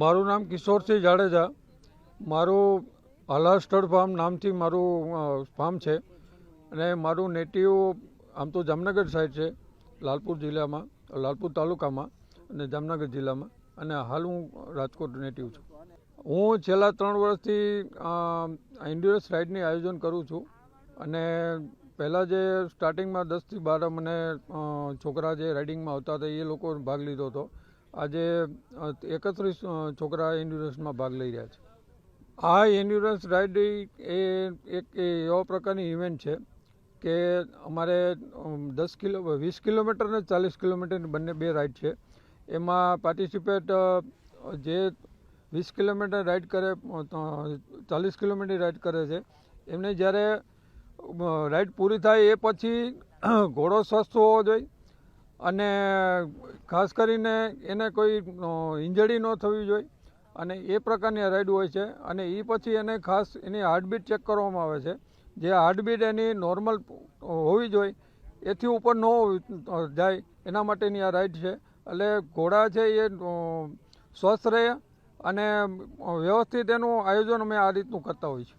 મારું નામ કિશોરસિંહ જાડેજા. મારું હાલા સ્થળ ફાર્મ નામથી મારું ફાર્મ છે. અને મારું નેટિવ આમ તો જામનગર સાઈડ છે, લાલપુર જિલ્લામાં, લાલપુર તાલુકામાં અને જામનગર જિલ્લામાં. અને હાલ હું રાજકોટ નેટિવ છું. હું છેલ્લા ત્રણ વર્ષથી ઇન્ડ્યુરન્સ રાઇડની આયોજન કરું છું. અને પહેલાં જે સ્ટાર્ટિંગમાં દસથી બાર મને છોકરા જે રાઇડિંગમાં આવતા હતા એ લોકો ભાગ લીધો હતો. આજે એકત્રીસ છોકરા એન્ડ્યુરન્સમાં ભાગ લઈ રહ્યા છે. આ એન્ડ્યુરન્સ રાઇડ એ એક એવા પ્રકારની ઇવેન્ટ છે કે અમારે દસ કિલો, વીસ કિલોમીટર અને ચાલીસ કિલોમીટર બંને બે રાઇડ છે. એમાં પાર્ટિસિપેટ જે વીસ કિલોમીટર રાઇડ કરે ચાલીસ કિલોમીટર રાઇડ કરે છે, એમને જ્યારે રાઇડ પૂરી થાય એ પછી ઘોડો સ્વસ્થ હોવો જોઈએ અને ખાસ કરીને એને કોઈ ઇન્જરી ન થવી જોઈએ. અને એ પ્રકારની રાઈડ હોય છે. અને એ પછી એને ખાસ એની હાર્ટબીટ ચેક કરવામાં આવે છે. જે હાર્ટબીટ એની નોર્મલ હોવી જોઈએ. એથી ઉપર ન જાય. એના માટેની આ રાઈડ છે. એટલે ઘોડા છે એ સ્વસ્થ રહે અને વ્યવસ્થિત એનું આયોજન અમે આ રીતનું કરતા હોઈએ છીએ.